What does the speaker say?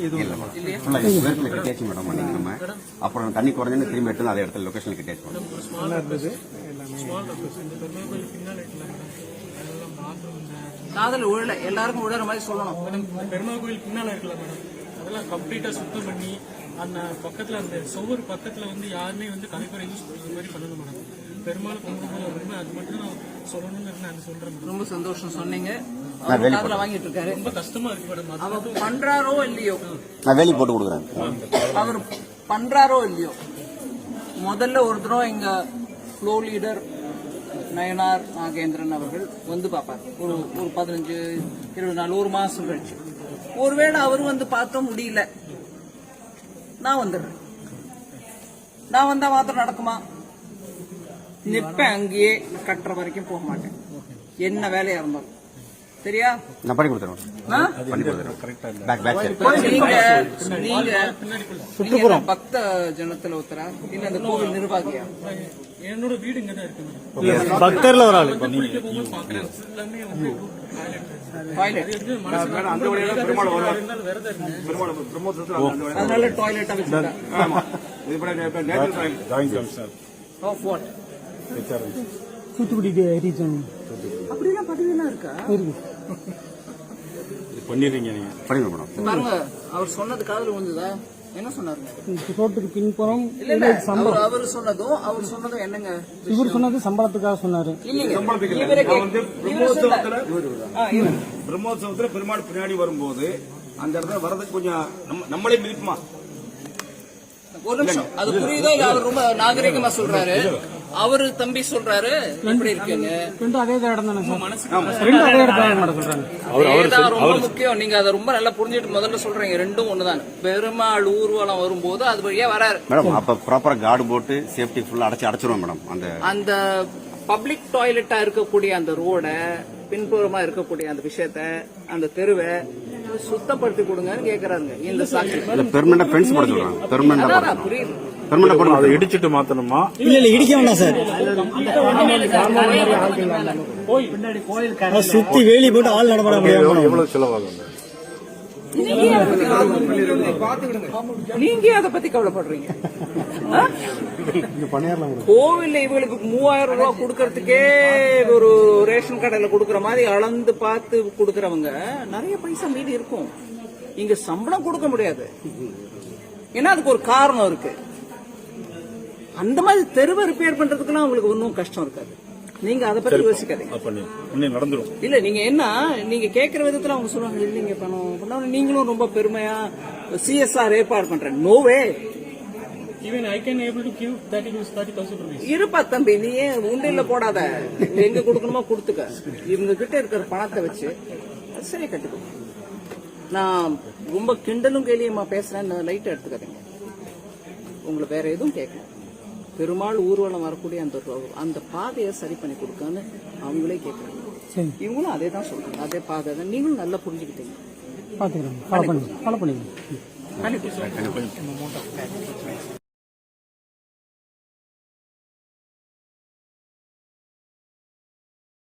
Madam நம்ம அப்புறம் தண்ணி குறைஞ்சு திரும்பி எடுத்து அதே இடத்துல லொகேஷன் கட்டியாச்சு மேடம் நல்லா இருந்தது. எல்லாமே காதல் உழல எல்லாருக்கும் உழற மாதிரி சொல்லணும். பெருமாள் கோயில் பின்னால இருக்குல்ல மேடம் அதெல்லாம் கம்ப்ளீட்டா சுத்தம் பண்ணி அந்த பக்கத்துல அந்த சுவர் பக்கத்துல வந்து யாருமே வந்து கலைப்பறை யூஸ் பண்ற மாதிரி பண்ணணும் மேடம் பெருமாள் கும்பிடும்போது ரொம்ப அது மட்டும் நான் சொல்லணும்னு நான் சொல்றேன் மேடம் ரொம்ப சந்தோஷம் சொன்னீங்க. வாங்கிட்டு இருக்காரு ரொம்ப கஷ்டமா இருக்கு மேடம் அது அவர் பண்றாரோ இல்லையோ? நான் வேலி போட்டு கொடுக்குறேன். அவர் பண்றாரோ இல்லையோ? முதல்ல ஒரு தடவை எங்க ஃப்ளோ லீடர் நயனார் நாகேந்திரன் அவர்கள் வந்து பார்ப்பார். ஒரு ஒரு பதினஞ்சு இருபது நாள் ஒரு மாசம் கழிச்சு. ஒருவேளை அவர் வந்து பார்க்க முடியல. நான் வந்துடுறேன். நான் வந்தா மாத்திரம் நடக்குமா? நிப்பேன் அங்கேயே கட்டுற வரைக்கும் போக மாட்டேன். என்ன வேலையா இருந்தாலும். சரியா? நான் பண்ணி கொடுத்துறேன்? பண்ணி கொடுத்துறேன். பேக் பேக் நீங்க பக்த ஜனத்துல ஒருத்தரா? இல்ல அந்த கோவில் நிர்வாகியா? என்னோட வீடு இங்க தான் இருக்கு பக்தர்ல ஒரு ஆளு அதனால டாய்லெட்டா தூத்துக்குடி. ரீஜன் அப்படிலாம் பதவியெல்லாம் இருக்கா? பண்ணிடுறீங்க நீங்க. பண்ணிடுறேன் மேடம். பாருங்க அவர் சொன்னது காதுல விழுந்ததா? என்ன சொன்னாரு? ரோட்டுக்கு பின்புறம் இல்ல அவர் அவர் சொன்னதும் அவர் சொன்னதும் என்னங்க இவர் சொன்னது சம்பளத்துக்காக சொன்னாரு. பிரம்மோத்சவத்துல பெருமாள் பின்னாடி வரும்போது அந்த இடத்துல வர்றதுக்கு கொஞ்சம் நம்ம நம்மளே மிதிப்புமா? ஒரு நிமிஷம். அது புரியுதோ? அவர் ரொம்ப நாகரிகமா சொல்றாரு. அவரு தம்பி சொல்றாரு எப்படி இருக்குங்க? ரெண்டும் அதே இடம் தானே சார். ரெண்டும் அதே இடத்துல மேடம் சொல்றாங்க. ரொம்ப முக்கியம். நீங்க அதை ரொம்ப நல்லா புரிஞ்சுட்டு முதல்ல சொல்றீங்க. ரெண்டும் ஒண்ணுதான். பெருமாள் ஊர்வலம் வரும்போது அது வழியா வராரு. மேடம் அப்ப ப்ராப்பரா கார்டு போட்டு சேஃப்டி ஃபுல்லா அடைச்சு அடைச்சிருவோம் மேடம். அந்த அந்த பப்ளிக் டாய்லெட்டா இருக்கக்கூடிய அந்த ரோட பின்புறமா இருக்கக்கூடிய அந்த விஷயத்த அந்த தெருவை சுத்தப்படுத்தி கொடுங்கன்னு கேக்குறாங்க இந்த சாட்சி பெர்மனண்டா ஃபென்ஸ் போட சொல்றாங்க. பெர்மனண்டா புரியுது. பெர்மனண்டா போட அதை இடிச்சிட்டு மாத்தணுமா? இல்ல இல்ல இடிக்க வேண்டாம் சார். சுத்தி வேலி போட்டு ஆள் நடப்பட முடியாது எவ்வளவு செலவாகும்? நீங்க அதை பத்தி கவலைப்படுறீங்க. ஆ? கோவில்ல இவங்களுக்கு மூவாயிரம் ரூபாய் கொடுக்கறதுக்கே ஒரு ரேஷன் கடையில கொடுக்கற மாதிரி அளந்து பார்த்து கொடுக்கறவங்க நிறைய பைசா மீதி இருக்கும். இங்க சம்பளம் கொடுக்க முடியாது. ஏன்னா அதுக்கு ஒரு காரணம் இருக்கு. அந்த மாதிரி தெருவை ரிப்பேர் பண்றதுக்குலாம் உங்களுக்கு ஒன்றும் கஷ்டம் இருக்காது. நீங்க அதை பத்தி யோசிக்காதீங்க. நடந்துரும். இல்ல நீங்க என்ன நீங்க கேக்குற விதத்துல அவங்க சொல்லுவாங்க இல்லைங்க பணம் பண்ணா நீங்களும் ரொம்ப பெருமையா சிஎஸ்ஆர் ஏற்பாடு பண்றேன். நோவே இருப்பா தம்பி. நீ ஏன் போடாத? எங்க கொடுக்கணுமோ கொடுத்துக்க. இவங்க கிட்ட இருக்கிற பணத்தை வச்சு சரியா கட்டுக்கோ. நான் ரொம்ப கிண்டலும் கேலியமா பேசுறேன்னு லைட் எடுத்துக்காதீங்க. உங்களை வேற எதுவும் கேட்கல. பெருமாள் ஊர்வலம் வரக்கூடிய அந்த அந்த பாதையை சரி பண்ணி கொடுக்கான்னு அவங்களே கேட்கறாங்க இவங்களும் அதே தான் சொல்றாங்க. அதே பாதை தான். நீங்களும் நல்லா புரிஞ்சுக்கிட்டீங்க. பாத்துக்கிறேன். ஃபாலோ பண்ணி ஃபாலோ பண்ணிக்கிறேன் கண்டிப்பா.